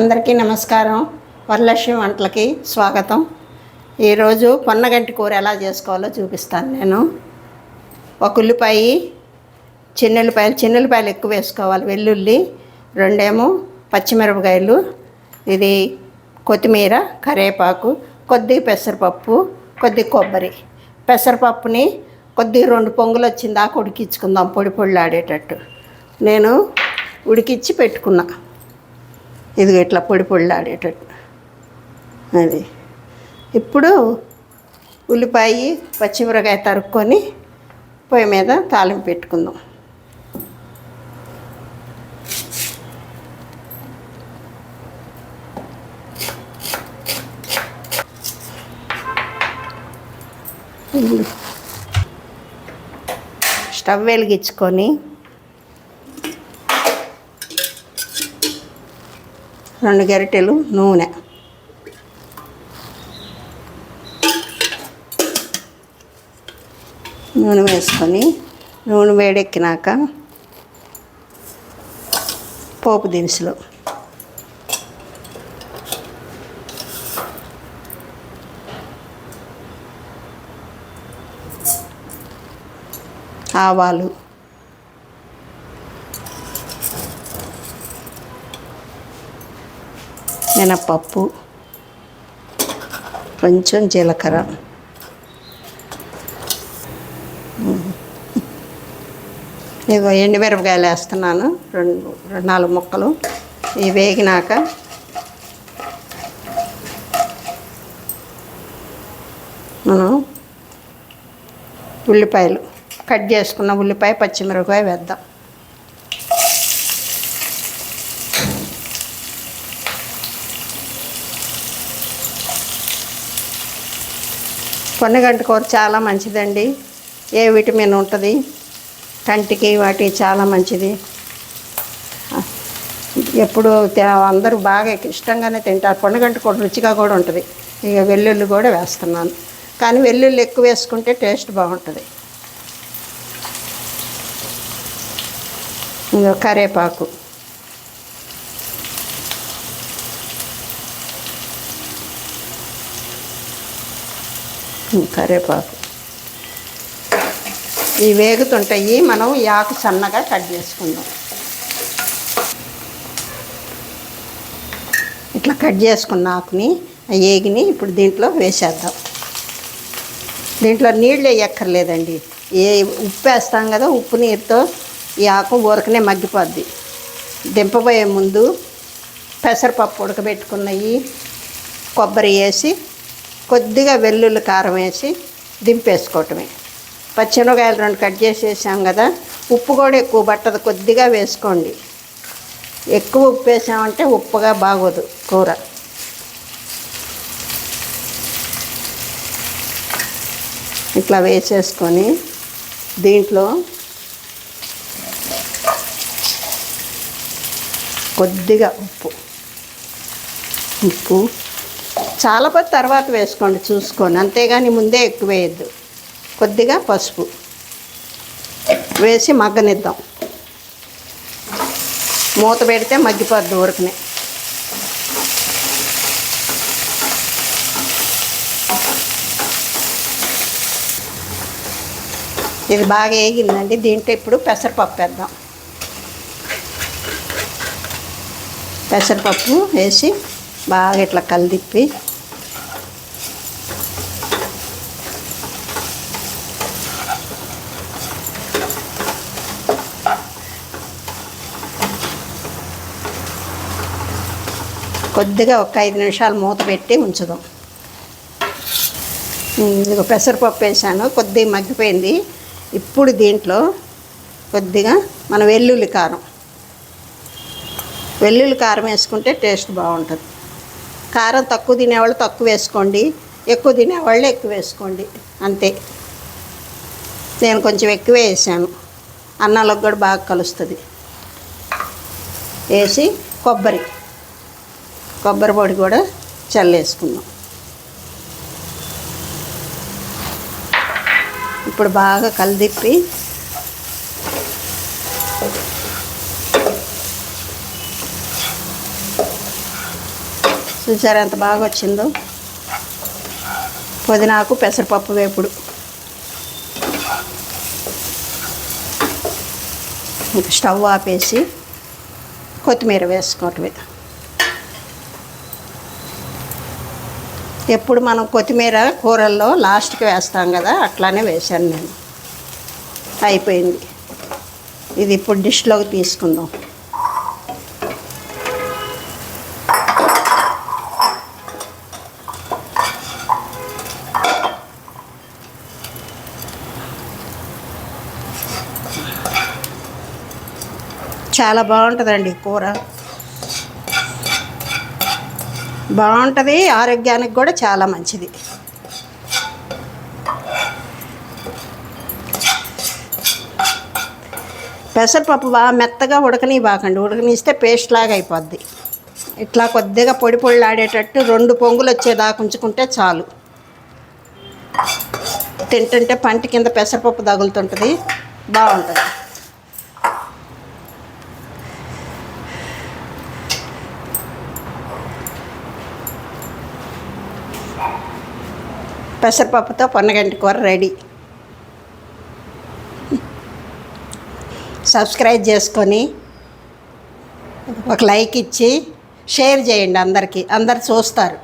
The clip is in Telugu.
అందరికీ నమస్కారం. వరలక్ష్మి వంటలకి స్వాగతం. ఈరోజు పొన్నగంటి కూర ఎలా చేసుకోవాలో చూపిస్తాను నేను. ఒక ఉల్లిపాయ చిన్నెల్లిపాయలు చిన్నెల్లిపాయలు ఎక్కువ వేసుకోవాలి. వెల్లుల్లి రెండేమో పచ్చిమిరపకాయలు ఇది కొత్తిమీర కరివేపాకు కొద్ది పెసరపప్పు కొద్ది కొబ్బరి. పెసరపప్పుని కొద్ది రెండు పొంగులు వచ్చింది ఉడికించుకుందాం పొడి పొడిలాడేటట్టు. నేను ఉడికిచ్చి పెట్టుకున్నా. ఇది ఇట్లా పొడి పొడిలాడేటట్టు అది. ఇప్పుడు ఉల్లిపాయ పచ్చిమిరకాయ తరుక్కొని పొయ్యి మీద తాలింపు పెట్టుకుందాం. స్టవ్ వెలిగించుకొని రెండు గరిటెలు నూనె. నూనె వేసుకొని నూనె వేడెక్కినాక పోపు దినుసులు. ఆవాలు. మినపప్పు కొంచెం జీలకర్ర. ఇదిగో ఎండుమిరపకాయలు వేస్తున్నాను. రెండు రెండు నాలుగు ముక్కలు. ఇవి వేగినాక మనం ఉల్లిపాయలు కట్ చేసుకున్న ఉల్లిపాయ పచ్చిమిరపకాయ వేద్దాం. పొన్నగంటి కూర చాలా మంచిదండి. ఏ విటమిన్ ఉంటుంది? కంటికి వాటి చాలా మంచిది. ఎప్పుడు అందరూ బాగా ఇష్టంగానే తింటారు. పొన్నగంటి కూర రుచిగా కూడా ఉంటుంది. ఇక వెల్లుల్లి కూడా వేస్తున్నాను. కానీ వెల్లుల్లి ఎక్కువ వేసుకుంటే టేస్ట్ బాగుంటుంది. ఇంకా కరేపాకు. కరేపాకు ఇవి వేగుతుంటాయి. మనం యాకు సన్నగా కట్ చేసుకుందాం. ఇట్లా కట్ చేసుకున్న ఆకుని ఏగిని ఇప్పుడు దీంట్లో వేసేద్దాం. దీంట్లో నీళ్ళు వేయక్కర్లేదండి. ఏ ఉప్పు వేస్తాం కదా ఉప్పు నీరుతో ఈ ఆకు ఊరకనే మగ్గిపోద్ది. దింపబోయే ముందు పెసరపప్పు ఉడకబెట్టుకున్నవి కొబ్బరి వేసి కొద్దిగా వెల్లుల్లి కారం వేసి దింపేసుకోవటమే. పచ్చిమిరకాయలు రెండు కట్ చేసి వేసాం కదా ఉప్పు కూడా ఎక్కువ పట్టదు కొద్దిగా వేసుకోండి. ఎక్కువ ఉప్పు వేసామంటే ఉప్పుగా బాగోదు కూర. ఇట్లా వేసేసుకొని దీంట్లో కొద్దిగా ఉప్పు ఉప్పు చాలా పది తర్వాత వేసుకోండి చూసుకొని అంతేగాని ముందే ఎక్కువ వేయద్దు. కొద్దిగా పసుపు వేసి మగ్గనిద్దాం. మూత పెడితే మగ్గిపోద్ది ఉరకనే ఇది బాగా వేగిందండి దీంట్లో ఇప్పుడు పెసరపప్పు వేద్దాం. పెసరపప్పు వేసి బాగా ఇట్లా కలిదిప్పి కొద్దిగా ఒక ఐదు నిమిషాలు మూత పెట్టి ఉంచుదాం. ఇదిగో పెసరపప్పు వేసాను కొద్దిగా మగ్గిపోయింది. ఇప్పుడు దీంట్లో కొద్దిగా మన వెల్లుల్లి కారం. వెల్లుల్లి కారం వేసుకుంటే టేస్ట్ బాగుంటుంది. కారం తక్కువ తినేవాళ్ళు తక్కువ వేసుకోండి ఎక్కువ తినేవాళ్ళు ఎక్కువ వేసుకోండి అంతే. నేను కొంచెం ఎక్కువ వేసాను. అన్నాలకు కూడా బాగా కలుస్తుంది. వేసి కొబ్బరి. కొబ్బరి పొడి కూడా చల్లేసుకున్నాం. ఇప్పుడు బాగా కలిదిప్పి చూసారా ఎంత బాగా వచ్చిందో? పుదీనాకు పెసరపప్పు వేపుడు. స్టవ్ ఆపేసి కొత్తిమీర వేసుకోవటమే. ఎప్పుడు మనం కొత్తిమీర కూరల్లో లాస్ట్కి వేస్తాం కదా అట్లానే వేశాను నేను. అయిపోయింది. ఇది ఇప్పుడు డిష్లోకి తీసుకుందాం. చాలా బాగుంటుందండి కూర. బాగుంటుంది ఆరోగ్యానికి కూడా చాలా మంచిది. పెసరపప్పు బాగా మెత్తగా ఉడకని బాకండి ఉడకనిస్తే పేస్ట్ లాగా అయిపోద్ది. ఇట్లా కొద్దిగా పొడి పొడిలాడేటట్టు రెండు పొంగులు వచ్చేదాకా ఉంచుకుంటే చాలు. తింటుంటే పంటి కింద పెసరపప్పు తగులుతుంటుంది. బాగుంటుంది. పెసరపప్పుతో పొన్నగంటి కూర రెడీ. సబ్స్క్రైబ్ చేసుకొని ఒక లైక్ ఇచ్చి షేర్ చేయండి అందరికీ. అందరు చూస్తారు.